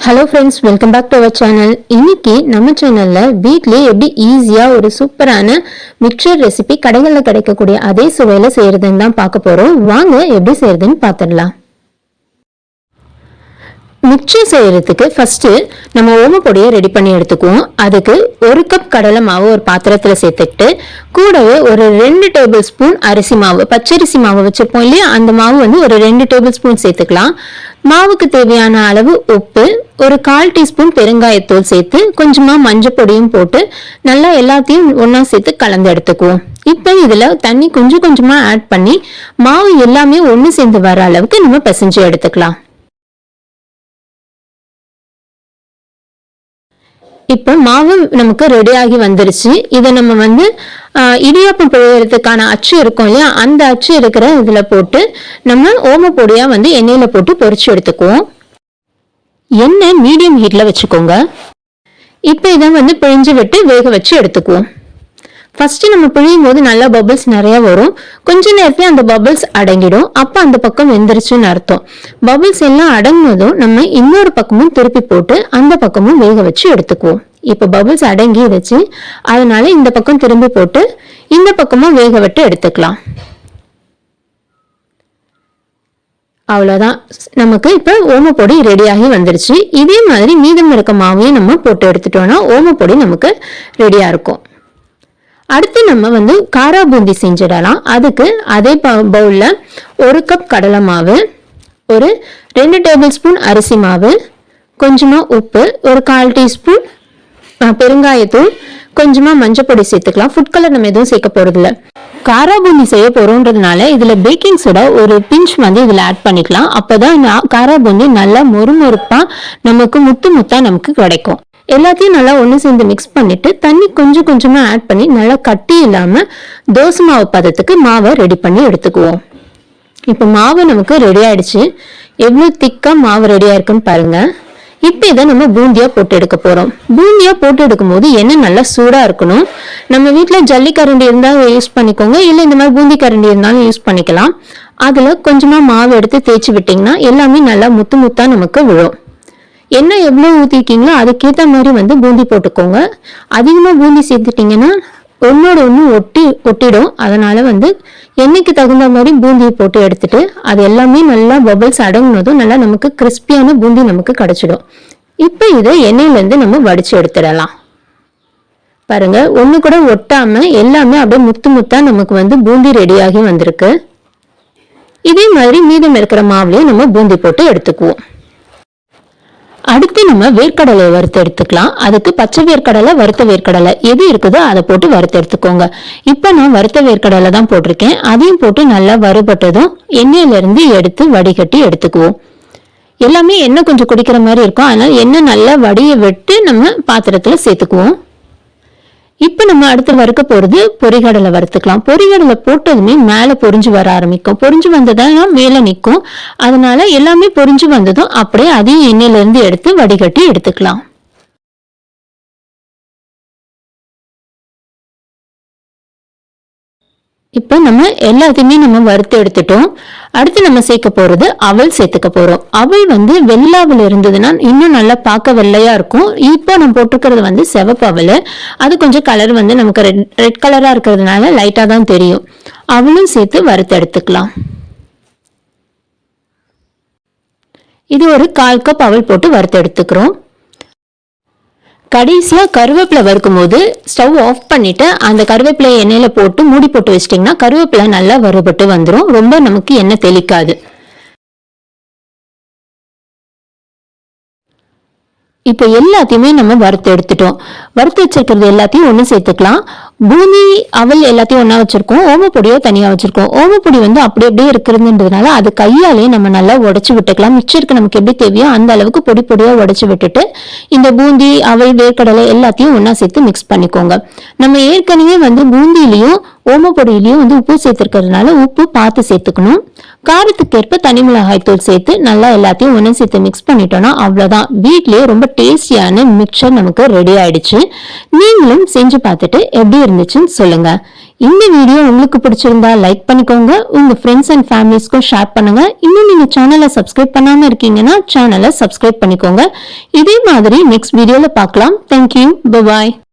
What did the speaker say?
Hello friends welcome back to our channel இன்னைக்கு நம்ம சேனலில் வீட்லேயே எப்படி ஈஸியாக ஒரு சூப்பரான மிக்சர் ரெசிபி கடைகளில் கிடைக்கக்கூடிய அதே சுவையில் செய்கிறதுன்னு தான் பார்க்க போகிறோம் வாங்க எப்படி செய்கிறதுன்னு பார்த்துடலாம். மிக்சர் செய்கிறதுக்கு ஃபஸ்ட்டு நம்ம ஓமப்பொடியை ரெடி பண்ணி எடுத்துக்குவோம். அதுக்கு ஒரு கப் கடலை மாவு ஒரு பாத்திரத்தில் சேர்த்துக்கிட்டு கூடவே ஒரு ரெண்டு டேபிள் ஸ்பூன் அரிசி மாவு பச்சரிசி மாவு வச்சுருப்போம் இல்லையா? அந்த மாவு வந்து ஒரு ரெண்டு டேபிள் ஸ்பூன் சேர்த்துக்கலாம். மாவுக்கு தேவையான அளவு உப்பு ஒரு கால் டீஸ்பூன் பெருங்காயத்தூள் சேர்த்து கொஞ்சமாக மஞ்சள் பொடியும் போட்டு நல்லா எல்லாத்தையும் ஒன்றா சேர்த்து கலந்து எடுத்துக்குவோம். இப்போ இதில் தண்ணி கொஞ்சம் கொஞ்சமாக ஆட் பண்ணி மாவு எல்லாமே ஒன்று சேர்ந்து வர அளவுக்கு நம்ம பிசைஞ்சு எடுத்துக்கலாம். இப்போ மாவு நமக்கு ரெடி ஆகி வந்துருச்சு. இதை நம்ம வந்து இடியாப்பம் பிழையறதுக்கான அச்சு இருக்கும் இல்லையா? அந்த அச்சு இருக்கிற இதில் போட்டு நம்ம ஓமப்பொடியா வந்து எண்ணெயில் போட்டு பொறிச்சு எடுத்துக்குவோம். எண்ணெய் மீடியம் ஹீட்டில் வச்சுக்கோங்க. இப்போ இதை வந்து பிழிஞ்சு விட்டு வேக வச்சு எடுத்துக்குவோம். ஃபஸ்ட்டு நம்ம பிழியும் போது நல்லா பபிள்ஸ் நிறையா வரும். கொஞ்ச நேரத்தில் அந்த பபிள்ஸ் அடங்கிடும். அப்போ அந்த பக்கம் வெந்துருச்சுன்னு அர்த்தம். பபிள்ஸ் எல்லாம் அடங்கினதும் நம்ம இன்னொரு பக்கமும் திருப்பி போட்டு அந்த பக்கமும் வேக வச்சு எடுத்துக்குவோம். இப்போ பபிள்ஸ் அடங்கி வச்சு அதனால இந்த பக்கம் திரும்பி போட்டு இந்த பக்கமும் வேக விட்டு எடுத்துக்கலாம். அவ்வளோதான் நமக்கு இப்போ ஓமப்பொடி ரெடியாகி வந்துருச்சு. இதே மாதிரி மீதம் இருக்க மாவையும் நம்ம போட்டு எடுத்துட்டோம்னா ஓமப்பொடி நமக்கு ரெடியாக இருக்கும். அடுத்து நம்ம வந்து காரா பூந்தி செஞ்சிடலாம். அதுக்கு அதே பவுலில் ஒரு கப் கடலை மாவு ஒரு ரெண்டு டேபிள் ஸ்பூன் அரிசி மாவு கொஞ்சமாக உப்பு ஒரு கால் டீஸ்பூன் பெருங்காயத்தூள் கொஞ்சமாக மஞ்சப்பொடி சேர்த்துக்கலாம். ஃபுட் கலர் நம்ம எதுவும் சேர்க்க போகிறதில்ல காரா பூந்தி செய்ய போகிறோன்றதுனால இதில் பேக்கிங் சோடா ஒரு பிஞ்ச் வந்து இதில் ஆட் பண்ணிக்கலாம். அப்போ தான் காரா பூந்தி நல்லா மொறுமொறுப்பாக நமக்கு முத்து முத்தாக நமக்கு கிடைக்கும். எல்லாத்தையும் நல்லா ஒன்று சேர்ந்து மிக்ஸ் பண்ணிட்டு தண்ணி கொஞ்சம் கொஞ்சமாக ஆட் பண்ணி நல்லா கட்டி இல்லாமல் தோசை மாவு பதத்துக்கு மாவை ரெடி பண்ணி எடுத்துக்குவோம். இப்போ மாவு நமக்கு ரெடி ஆயிடுச்சு. எவ்வளோ திக்காக மாவு ரெடியாக இருக்குன்னு பாருங்கள் இப்போ இதை நம்ம பூந்தியா போட்டு எடுக்க போகிறோம் பூந்தியா போட்டு எடுக்கும் போது எண்ணெய் நல்லா சூடாக இருக்கணும். நம்ம வீட்டில் ஜல்லி கரண்டி இருந்தால் யூஸ் பண்ணிக்கோங்க. இல்லை இந்த மாதிரி பூந்தி கரண்டி இருந்தாலும் யூஸ் பண்ணிக்கலாம். அதில் கொஞ்சமாக மாவு எடுத்து தேய்ச்சி விட்டிங்கன்னா எல்லாமே நல்லா முத்து முத்தாக நமக்கு விழும். எண்ணெய் எவ்வளோ ஊற்றிருக்கீங்களோ அதுக்கேற்ற மாதிரி வந்து பூந்தி போட்டுக்கோங்க. அதிகமாக பூந்தி சேர்த்துட்டிங்கன்னா ஒன்னோட ஒன்று ஒட்டி ஒட்டிடும். அதனால் வந்து எண்ணெய்க்கு தகுந்த மாதிரி பூந்தியை போட்டு எடுத்துட்டு அது எல்லாமே நல்லா பபிள்ஸ் அடங்குனதும் நல்லா நமக்கு கிறிஸ்பியான பூந்தி நமக்கு கிடைச்சிடும். இப்போ இதை எண்ணெயிலேருந்து நம்ம வடித்து எடுத்துடலாம். பாருங்க ஒன்று கூட ஒட்டாமல் எல்லாமே அப்படியே முத்து முத்தாக நமக்கு வந்து பூந்தி ரெடியாகி வந்திருக்கு. இதே மாதிரி மீதம் இருக்கிற மாவுலையும் நம்ம பூந்தி போட்டு எடுத்துக்குவோம். அடுத்து நம்ம வேர்க்கடலையை வறுத்து எடுத்துக்கலாம். அதுக்கு பச்சை வேர்க்கடலை வறுத்த வேர்க்கடலை எது இருக்குதோ அதை போட்டு வறுத்து எடுத்துக்கோங்க. இப்போ நான் வறுத்த வேர்க்கடலை தான் போட்டிருக்கேன். அதையும் போட்டு நல்லா வறுபட்டதும் எண்ணெயிலிருந்து எடுத்து வடிகட்டி எடுத்துக்குவோம். எல்லாமே எண்ணெய் கொஞ்சம் குடிக்கிற மாதிரி இருக்கும். அதனால் எண்ணெய் நல்லா வடியை விட்டு நம்ம பாத்திரத்தில் சேர்த்துக்குவோம். இப்போ நம்ம அடுத்து வறுக்க போகிறது பொரிகடலை வறுத்துக்கலாம். பொரிகடலை போட்டதுமே மேலே பொரிஞ்சு வர ஆரம்பிக்கும். பொரிஞ்சு வந்ததெல்லாம் மேலே நிற்கும். அதனால எல்லாமே பொறிஞ்சு வந்ததும் அப்படியே அதையும் எண்ணெயிலேருந்து எடுத்து வடிகட்டி எடுத்துக்கலாம். இப்போ நம்ம எல்லாத்தையுமே நம்ம வறுத்து எடுத்துட்டோம். அடுத்து நம்ம சேர்க்க போகிறது அவள் சேர்த்துக்க போகிறோம் அவள் வந்து வெள்ளாவில் இருந்ததுன்னா இன்னும் நல்லா பார்க்க வெள்ளையாக இருக்கும். இப்போ நம்ம போட்டிருக்கிறது வந்து சிவப்பு அவள் அது கொஞ்சம் கலர் வந்து நமக்கு ரெட் ரெட் கலராக இருக்கிறதுனால லைட்டாக தான் தெரியும். அவளும் சேர்த்து வறுத்து எடுத்துக்கலாம். இது ஒரு கால் கப் அவள் போட்டு வறுத்து எடுத்துக்கிறோம். கடைசியாக கருவேப்பிலை வறுக்கும் போது ஸ்டவ் ஆஃப் பண்ணிட்டு அந்த கருவேப்பிலை எண்ணெயில் போட்டு மூடி போட்டு வச்சிட்டிங்கன்னா கருவேப்பிலை நல்லா வறுபட்டு வந்துடும் ரொம்ப நமக்கு எண்ணெய் தெளிக்காது. இப்போ எல்லாத்தையுமே நம்ம வறுத்து எடுத்துட்டோம். வறுத்து வச்சிருக்கிறது எல்லாத்தையும் ஒன்று சேர்த்துக்கலாம். பூமி அவள் எல்லாத்தையும் ஒன்றா வச்சுருக்கோம். ஓமப்பொடியோ தனியாக வச்சுருக்கோம். ஓமப்பொடி வந்து அப்படி அப்படியே இருக்கிறதுன்றதுனால அது கையாலே நம்ம நல்லா உடச்சி விட்டுக்கலாம். மிச்சருக்கு நமக்கு எப்படி தேவையோ அந்த அளவுக்கு பொடி பொடியாக உடச்சி விட்டுட்டு இந்த பூந்தி அவள் வேர்க்கடலை எல்லாத்தையும் ஒன்றா சேர்த்து மிக்ஸ் பண்ணிக்கோங்க. நம்ம ஏற்கனவே வந்து பூந்தியிலையும் ஓமப்பொடியிலையும் வந்து உப்பு சேர்த்துருக்கிறதுனால உப்பு பார்த்து சேர்த்துக்கணும். காரத்துக்கேற்ப தனி மிளகாய் தூள் சேர்த்து நல்லா எல்லாத்தையும் ஒன்று சேர்த்து மிக்ஸ் பண்ணிட்டோம்னா அவ்வளோதான் வீட்லேயே ரொம்ப டேஸ்டியான மிக்சர் நமக்கு ரெடி ஆயிடுச்சு. நீங்களும் செஞ்சு பார்த்துட்டு எப்படி இருந்துச்சுன்னு சொல்லுங்க. இந்த வீடியோ உங்களுக்கு பிடிச்சிருந்தா லைக் பண்ணிக்கோங்க. உங்க ஃப்ரெண்ட்ஸ் அண்ட் ஃபேமிலிஸ்க்கும் ஷேர் பண்ணுங்க. இன்னும் நீங்க சேனலை சப்ஸ்கிரைப் பண்ணாம இருக்கீங்கன்னா சேனலை சப்ஸ்கிரைப் பண்ணிக்கோங்க. இதே மாதிரி நெக்ஸ்ட் வீடியோல பார்க்கலாம். Thank you bye